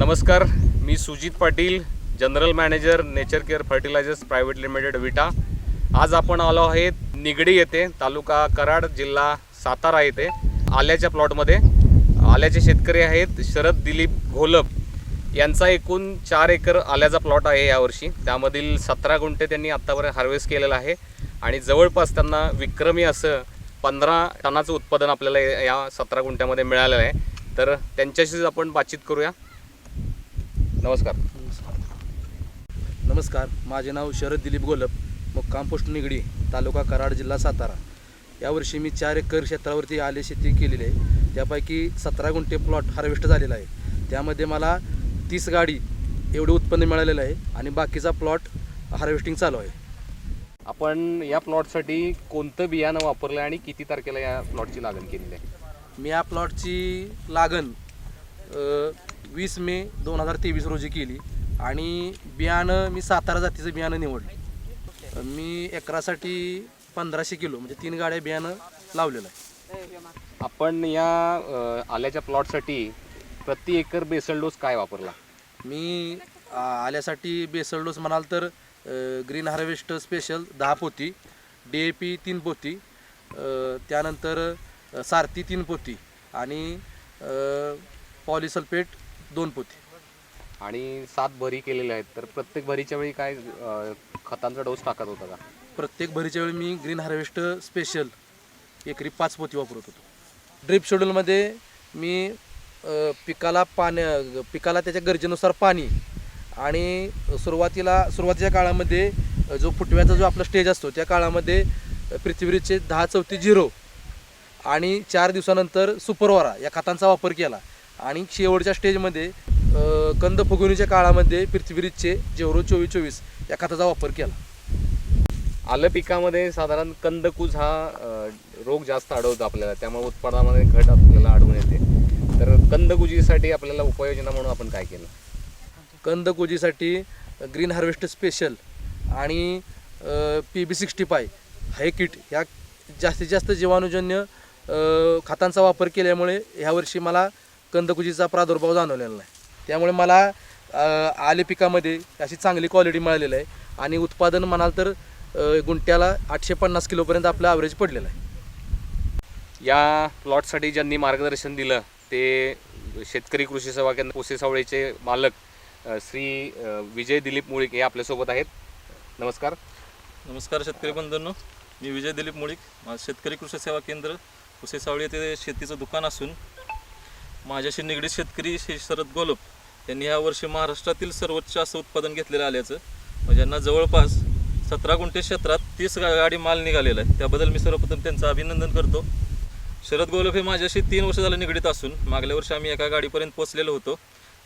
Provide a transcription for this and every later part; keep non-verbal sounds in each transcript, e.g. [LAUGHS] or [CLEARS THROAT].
नमस्कार मी Sujit Patil general manager nature care fertilisers private limited Vita. आज आपण आलो आहेत निगडी येथे तालुका कराड जिल्हा सातारा येथे आल्याच्या प्लॉटमध्ये. आल्याचे शेतकरी आहेत शरद दिलीप घोलप. यांचा एकूण चार एकर आल्याचा प्लॉट आहे यावर्षी. त्यामधील सतरा गुंठे त्यांनी आत्तापर्यंत हार्वेस्ट केलेलं आहे. आणि जवळपास त्यांना विक्रमी असं पंधरा टनाचं उत्पादन आपल्याला या- या सतरा गुंठ्यामध्ये मिळालेलं आहे. तर त्यांच्याशीच आपण बातचीत करूया. नमस्कार. नमस्कार माझे नाव शरद दिलीप गोलप मुक्काम पोस्ट निगडी तालुका कराड जिल्हा सातारा. यावर्षी मी चार एकर क्षेत्रावरती आले शेती केलेली आहे. त्यापैकी सतरा गुंठे प्लॉट हार्वेस्ट झालेला आहे. त्यामध्ये मला तीस गाडी एवढं उत्पन्न मिळालेलं आहे आणि बाकीचा प्लॉट हार्वेस्टिंग चालू आहे. आपण या प्लॉटसाठी कोणतं बियाणं वापरलं आणि किती तारखेला या प्लॉटची लागण केलेली आहे? मी या प्लॉटची लागण वीस मे दोन हजार तेवीस रोजी केली आणि बियाणं मी सातारा जातीचं बियाणं निवडलं. मी एकरासाठी पंधराशे किलो म्हणजे तीन गाड्या बियाणं लावलेलं आहे. आपण या आल्याच्या प्लॉटसाठी प्रति एकर बेसल डोस काय वापरला? मी आल्यासाठी बेसल डोस म्हणाल तर ग्रीन हार्वेस्ट स्पेशल दहा पोती डी ए पी तीन पोती त्यानंतर सारथी तीन पोती आणि पॉलिसल्फेट दोन पोती. आणि सात भरी केलेल्या आहेत. तर प्रत्येक भरीच्या वेळी काय अ, खतांचा डोस टाकत होता का? प्रत्येक भरीच्या वेळी मी ग्रीन हार्वेस्ट स्पेशल एकरी पाच पोती वापरत होतो. ड्रिप शेड्यूलमध्ये मी अ, पिकाला पाण्या पिकाला त्याच्या गरजेनुसार पाणी आणि सुरुवातीला सुरुवातीच्या काळामध्ये अ, जो फुटव्याचा जो आपला स्टेज असतो त्या काळामध्ये अ, पृथ्वीचे दहा चौथी झिरो आणि चार दिवसानंतर सुपरवारा या खतांचा वापर केला. आणि शेवटच्या स्टेजमध्ये कंद फुगवणीच्या काळामध्ये पृथ्वीरीजचे जेवरो चोवीस चोवीस या खताचा वापर केला. आलं पिकामध्ये साधारण कंदकूज हा रोग जास्त आढळतो आपल्याला. त्यामुळे उत्पादनामध्ये घट आपल्याला आढळून येते. तर कंदकुजीसाठी आपल्याला उपाययोजना म्हणून आपण काय केलं? कंदकुजीसाठी ग्रीन हार्वेस्ट स्पेशल आणि P B sixty five high kit ह्या जास्तीत जास्त जीवाणूजन्य खतांचा वापर केल्यामुळे ह्यावर्षी मला कंदकुजीचा प्रादुर्भाव जाणवलेला नाही. त्यामुळे मला आले पिकामध्ये अशी चांगली क्वालिटी मिळालेली आहे. आणि उत्पादन म्हणाल तर गुंट्याला आठशे पन्नास किलोपर्यंत आपलं ॲव्हरेज पडलेलं आहे. या प्लॉटसाठी ज्यांनी मार्गदर्शन दिलं ते शेतकरी कृषी सेवा केंद्र कोसेसावळीचे मालक अ, श्री विजय दिलीप मुळीक हे आपल्यासोबत आहेत. नमस्कार. नमस्कार शेतकरी बंधूंनो. मी विजय दिलीप मुळीक माझं शेतकरी कृषी सेवा केंद्र कुसेसावळी येथे शेतीचं दुकान असून माझ्याशी निगडीत शेतकरी श्री शरद गोलप यांनी ह्या वर्षी महाराष्ट्रातील सर्वोच्च असं उत्पादन घेतलेलं आल्याचं म्हणजे यांना जवळपास सतरा गुंठे क्षेत्रात तीस गा- गाडी माल निघालेला आहे. त्याबद्दल मी सर्वप्रथम त्यांचं अभिनंदन करतो. शरद गोलप हे माझ्याशी तीन वर्ष झालं निगडीत असून मागल्या वर्षी आम्ही एका गाडीपर्यंत पोचलेलो होतो.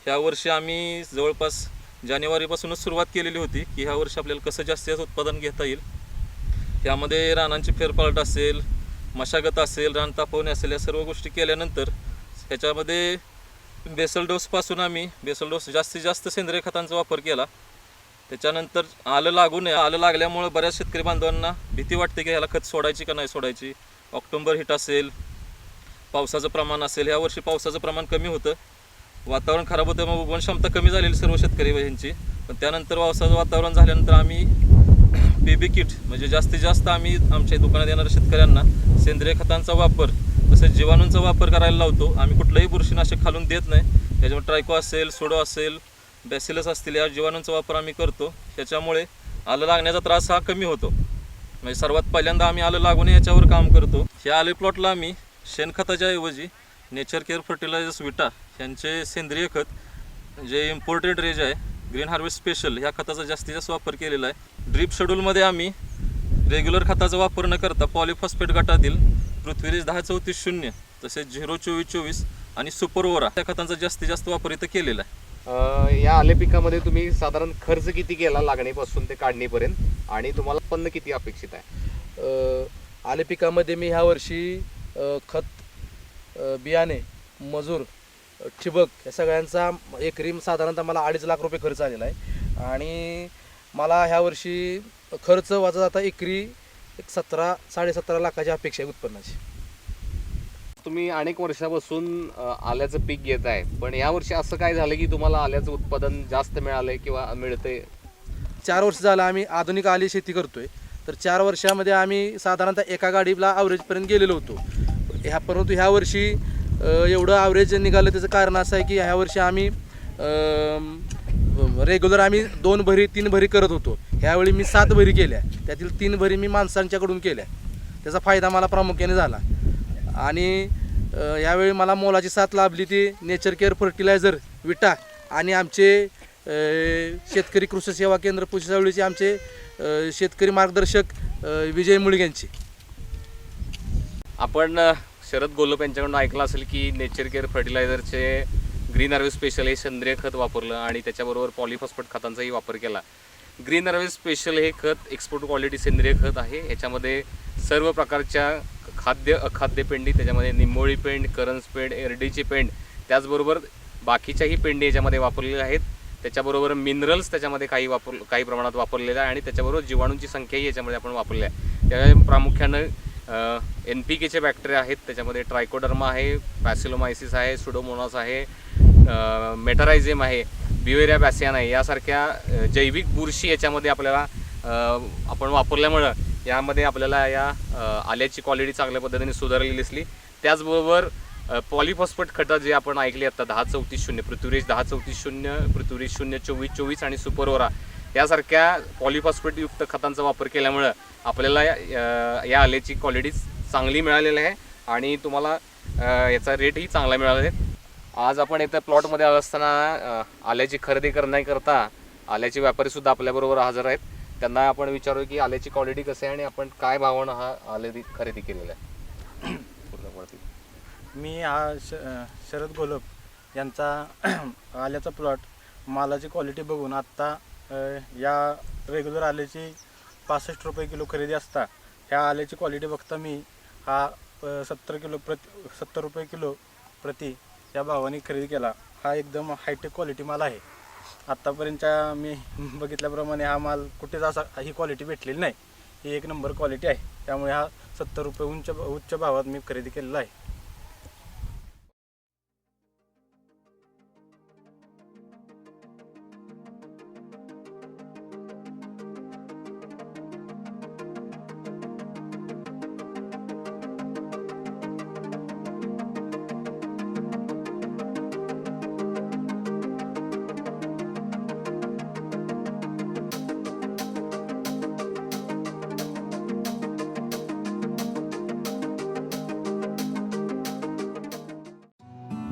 ह्या वर्षी आम्ही जवळपास जानेवारीपासूनच सुरुवात केलेली होती की ह्या वर्षी आपल्याला कसं जास्तीत जास्त उत्पादन घेता येईल. त्यामध्ये रानांची फेरपालट असेल मशागत असेल रान तापवणे असेल या सर्व गोष्टी केल्यानंतर ह्याच्यामध्ये बेसल डोसपासून आम्ही बेसल डोस जास्तीत जास्त सेंद्रिय खतांचा वापर केला. त्याच्यानंतर आलं लागू नये आलं लागल्यामुळं बऱ्याच शेतकरी बांधवांना भीती वाटते की ह्याला खत सोडायची का नाही सोडायची. ऑक्टोंबर हिट असेल पावसाचं प्रमाण असेल ह्या वर्षी पावसाचं प्रमाण कमी होतं. वातावरण खराब होतं मग उगवण क्षमता कमी झालेली सर्व शेतकरी यांची पण त्यानंतर पावसाचं वातावरण झाल्यानंतर आम्ही बेबी किट म्हणजे जास्तीत जास्त आम्ही आमच्या दुकानात येणाऱ्या शेतकऱ्यांना सेंद्रिय खतांचा वापर तसेच जीवाणूंचा वापर करायला लावतो. आम्ही कुठलंही बुरशीनाशक खालून देत नाही. त्याच्यामुळे ट्रायको असेल सोडो असेल बॅसिलस असतील या जीवाणूंचा वापर आम्ही करतो. त्याच्यामुळे आलं लागण्याचा त्रास हा कमी होतो. म्हणजे सर्वात पहिल्यांदा आम्ही आलं लागून याच्यावर काम करतो. ह्या आले प्लॉटला आम्ही शेणखताच्या ऐवजी नेचर केअर फर्टिलायझर्स विटा यांचे सेंद्रिय खत जे इम्पोर्टेड रेज आहे ग्रीन हार्वेस्ट स्पेशल ह्या खताचा जास्तीत जास्त वापर केलेला आहे. ड्रीप शेड्यूलमध्ये आम्ही रेग्युलर खताचा वापर न करता पॉलिफॉस्फेट गटातील पृथ्वीरेज दहा चौतीस शून्य तसेच झिरो चोवीस चोवीस आणि सुपरओरा त्या खतांचा जास्तीत जास्त वापर इथं केलेला आहे. अ, या आले पिकामध्ये तुम्ही साधारण खर्च किती केला लागणीपासून ते काढणीपर्यंत? आणि तुम्हाला उत्पन्न किती अपेक्षित आहे? अ, आले पिकामध्ये मी ह्या वर्षी अ, खत अ, बियाणे मजूर अ, ठिबक या सगळ्यांचा एकरी साधारणतः मला अडीच लाख रुपये खर्च आलेला आहे. आणि मला ह्या वर्षी खर्च वाचा जाता एकरी एक सतरा साडेसतरा लाखाची अपेक्षा आहे उत्पन्नाची. तुम्ही अनेक वर्षापासून आल्याचं पीक घेत आहे. पण या वर्षी असं काय झालं की तुम्हाला आल्याचं उत्पादन जास्त मिळालंय किंवा मिळतंय? चार वर्ष झालं आम्ही आधुनिक आली शेती करतोय. तर चार वर्षामध्ये आम्ही साधारणतः एका गाडीला आवरेजपर्यंत गेलेलो होतो. ह्या परंतु ह्या वर्षी एवढं आवरेज निघालं त्याचं कारण असं आहे की ह्या वर्षी आम्ही रेग्युलर आम्ही दोन भरी तीन भरी करत होतो. ह्यावेळी मी सात भरी केल्या. त्यातील तीन भरी मी माणसांच्याकडून केल्या. त्याचा फायदा मला प्रामुख्याने झाला. आणि यावेळी मला मोलाची साथ लाभली ती नेचर केअर फर्टिलायझर विटा आणि आमचे शेतकरी कृषी सेवा केंद्र पुशीसावळीचे आमचे शेतकरी मार्गदर्शक विजय मुळग्यांचे आपण शरद गोलप यांच्याकडून ऐकलं असेल की नेचर केअर फर्टिलायझरचे ग्रीन हार्वेज स्पेशल हे सेंद्रिय खत वापरलं आणि त्याच्याबरोबर पॉलिफॉस्फेट खतांचाही वापर केला. ग्रीन हार्वेज स्पेशल हे खत एक्सपोर्ट क्वालिटी सेंद्रिय खत आहे. ह्याच्यामध्ये सर्व प्रकारच्या खाद्य अखाद्य पेंडी त्याच्यामध्ये निंबोळी पेंड करंज पेंड एरडीची पेंड त्याचबरोबर बाकीच्याही पेंडी याच्यामध्ये वापरलेल्या आहेत. त्याच्याबरोबर मिनरल्स त्याच्यामध्ये काही वापर काही प्रमाणात वापरलेल्या आहे आणि त्याच्याबरोबर जीवाणूंची संख्याही याच्यामध्ये आपण वापरली आहे प्रामुख्यानं एन पी केचे बॅक्टेरिया आहेत. त्याच्यामध्ये ट्रायकोडर्मा आहे पॅसिलोमायसिस आहे सुडोमोनास आहे मेटरायझेम आहे बिवेरिया बॅसियान आहे यासारख्या जैविक बुरशी याच्यामध्ये आपल्याला आपण वापरल्यामुळं यामध्ये आपल्याला या आल्याची क्वालिटी चांगल्या पद्धतीने सुधारलेली दिसली. त्याचबरोबर पॉलिफॉस्फेट खतं जे आपण ऐकली आता दहा चौतीस शून्य पृथ्वीरेज दहा चौतीस शून्य पृथ्वीरेज शून्य चोवीस चोवीस आणि सुपरओरा यासारख्या पॉलिफॉस्फेटयुक्त खतांचा वापर केल्यामुळं आपल्याला या आल्याची क्वालिटी चांगली मिळालेली आहे आणि तुम्हाला याचा रेटही चांगला मिळाला आहे. आज आपण इथं प्लॉटमध्ये आलो असताना आल्याची खरेदी करण्याकरता आल्याचे व्यापारीसुद्धा आपल्याबरोबर हजर आहेत त्यांना आपण विचारू की आल्याची क्वालिटी कशी आहे आणि आपण काय भावानं हा आले खरेदी केलेला आहे. [CLEARS THROAT] मी हा श शरद गोलप यांचा [CLEARS THROAT] आल्याचा प्लॉट मालाची क्वालिटी बघून आत्ता या रेग्युलर आल्याची पासष्ट रुपये किलो खरेदी असता ह्या आल्याची क्वालिटी बघता मी हा सत्तर किलो प्रति सत्तर रुपये किलो प्रति या भावाने खरेदी केला. हा एकदम हायटेक क्वालिटी माल आहे. आत्तापर्यंतच्या मी [LAUGHS] बघितल्याप्रमाणे हा माल कुठेच असा ही क्वालिटी भेटलेली नाही. ही एक नंबर क्वालिटी आहे. त्यामुळे हा सत्तर रुपये उंच उच्च भावात मी खरेदी केलेला आहे.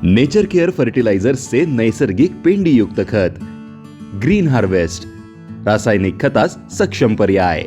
नेचर केअर फर्टिलायझर्सचे नैसर्गिक पेंडीयुक्त खत. Green harvest. रासायनिक खतास सक्षम पर्याय.